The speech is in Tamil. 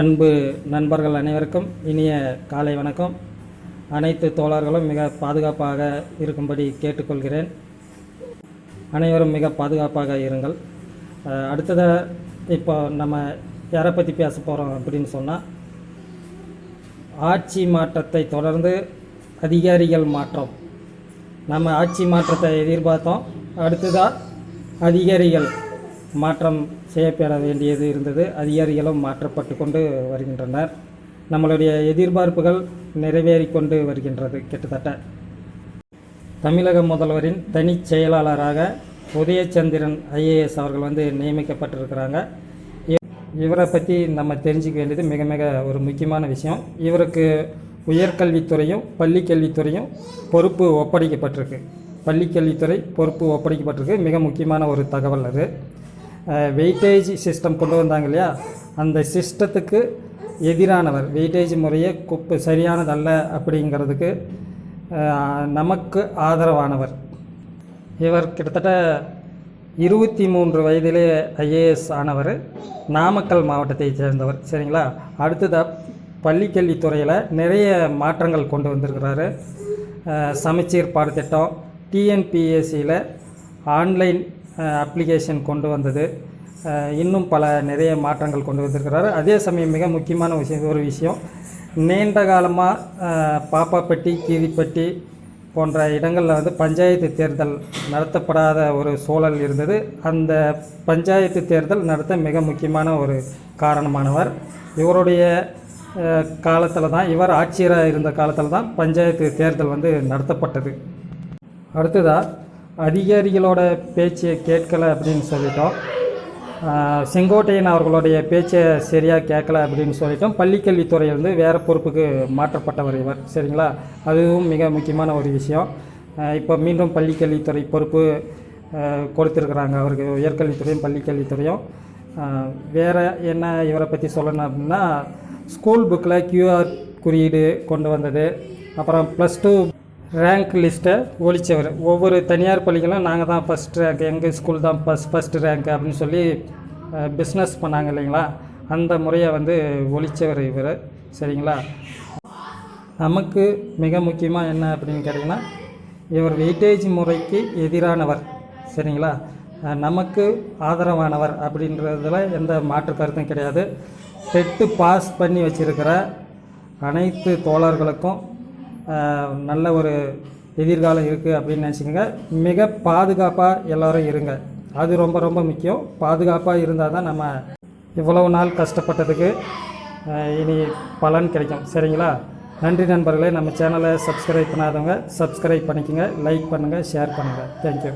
அன்பு நண்பர்கள் அனைவருக்கும் இனிய காலை வணக்கம். அனைத்து தோழர்களும் மிக பாதுகாப்பாக இருக்கும்படி கேட்டுக்கொள்கிறேன். அனைவரும் மிக பாதுகாப்பாக இருங்கள். அடுத்ததாக இப்போ நம்ம யாரை பற்றி பேச போகிறோம் அப்படின்னு சொன்னால் ஆட்சி மாற்றத்தை தொடர்ந்து அதிகாரிகள் மாற்றம். நம்ம ஆட்சி மாற்றத்தை எதிர்பார்த்தோம். அடுத்ததாக அதிகாரிகள். மாற்றம் செய்யப்பெற வேண்டியது இருந்தது. அதிகாரிகளும் மாற்றப்பட்டு கொண்டு வருகின்றனர். நம்மளுடைய எதிர்பார்ப்புகள் நிறைவேறி கொண்டு வருகின்றது. கிட்டத்தட்ட தமிழக முதல்வரின் தனிச் செயலாளராக உதயச்சந்திரன் ஐஏஎஸ் அவர்கள் வந்து நியமிக்கப்பட்டிருக்கிறாங்க. இவரை பற்றி நம்ம தெரிஞ்சுக்க வேண்டியது மிக மிக ஒரு முக்கியமான விஷயம். இவருக்கு உயர்கல்வித்துறையும் பள்ளிக்கல்வித்துறையும் பொறுப்பு ஒப்படைக்கப்பட்டிருக்கு. பள்ளிக்கல்வித்துறை பொறுப்பு ஒப்படைக்கப்பட்டிருக்கு. மிக முக்கியமான ஒரு தகவல் அது. வெயிட்டேஜ் சிஸ்டம் கொண்டு வந்தாங்க இல்லையா? அந்த சிஸ்டத்துக்கு எதிரானவர். வெயிட்டேஜ் முறையே குப்பு சரியானதல்ல அப்படிங்கிறதுக்கு நமக்கு ஆதரவானவர். இவர் கிட்டத்தட்ட இருபத்தி மூன்று வயதிலே ஐஏஎஸ் ஆனவர் நாமக்கல் மாவட்டத்தை சேர்ந்தவர். சரிங்களா? அடுத்ததாக பள்ளிக்கல்வித்துறையில் நிறைய மாற்றங்கள் கொண்டு வந்திருக்கிறாரு. சமச்சீர் பாடத்திட்டம் டிஎன்பிஎஸ்சியில் ஆன்லைன் அப்ளிகேஷன் கொண்டு வந்தது. இன்னும் பல நிறைய மாற்றங்கள் கொண்டு வந்திருக்கிறாரு. அதே சமயம் மிக முக்கியமான விஷயம் ஒரு விஷயம். நீண்ட காலமாக பாப்பாப்பட்டி கீரிப்பட்டி போன்ற இடங்களில் வந்து பஞ்சாயத்து தேர்தல் நடத்தப்படாத ஒரு சூழல் இருந்தது. அந்த பஞ்சாயத்து தேர்தல் நடத்த மிக முக்கியமான ஒரு காரணமானவர். இவருடைய காலத்தில் தான் இவர் ஆட்சியராக இருந்த காலத்தில் தான் பஞ்சாயத்து தேர்தல் வந்து நடத்தப்பட்டது. அடுத்ததாக அதிகாரிகளோட பேச்சை கேட்கலை அப்படின்னு சொல்லிட்டோம். செங்கோட்டையன் அவர்களுடைய பேச்சை சரியாக கேட்கல அப்படின்னு சொல்லிட்டோம். பள்ளிக்கல்வித்துறையிலிருந்து வேறு பொறுப்புக்கு மாற்றப்பட்டவர் இவர் சரிங்களா? அதுவும் மிக முக்கியமான ஒரு விஷயம். இப்போ மீண்டும் பள்ளிக்கல்வித்துறை பொறுப்பு கொடுத்துருக்குறாங்க அவருக்கு உயர்கல்வித்துறையும் பள்ளிக்கல்வித்துறையும். வேறு என்ன இவரை பற்றி சொல்லணும் அப்படின்னா ஸ்கூல் புக்கில் கியூஆர் குறியீடு கொண்டு வந்தது. அப்புறம் ப்ளஸ் டூ ரேங்க் லிஸ்ட்டை ஒழிச்சவர். ஒவ்வொரு தனியார் பள்ளிகளும் நாங்கள் தான் ஃபஸ்ட் ரேங்க் எங்கள் ஸ்கூல் தான் ஃபஸ்ட் ஃபஸ்ட் ரேங்க் அப்படின்னு சொல்லி பிஸ்னஸ் பண்ணாங்க இல்லைங்களா? அந்த முறையை வந்து ஒழிச்சவர் இவர். சரிங்களா? நமக்கு மிக முக்கியமாக என்ன அப்படின்னு கேட்டிங்கன்னா இவர் வெயிட்டேஜ் முறைக்கு எதிரானவர். சரிங்களா? நமக்கு ஆதரவானவர் அப்படின்றதுல எந்த மாற்று கருத்தும் கிடையாது. டெட்டு பாஸ் பண்ணி வச்சிருக்கிற அனைத்து தோழர்களுக்கும் நல்ல ஒரு எதிர்காலம் இருக்குது அப்படின்னு நினச்சிக்கோங்க. மிக பாதுகாப்பாக எல்லோரும் இருங்க. அது ரொம்ப ரொம்ப முக்கியம். பாதுகாப்பாக இருந்தால் தான் நம்ம இவ்வளவு நாள் கஷ்டப்பட்டதுக்கு இனி பலன் கிடைக்கும். சரிங்களா? நன்றி நண்பர்களே. நம்ம சேனலை சப்ஸ்கிரைப் பண்ணாதவங்க சப்ஸ்கிரைப் பண்ணிக்கோங்க லைக் பண்ணுங்கள் ஷேர் பண்ணுங்கள் தேங்க்யூ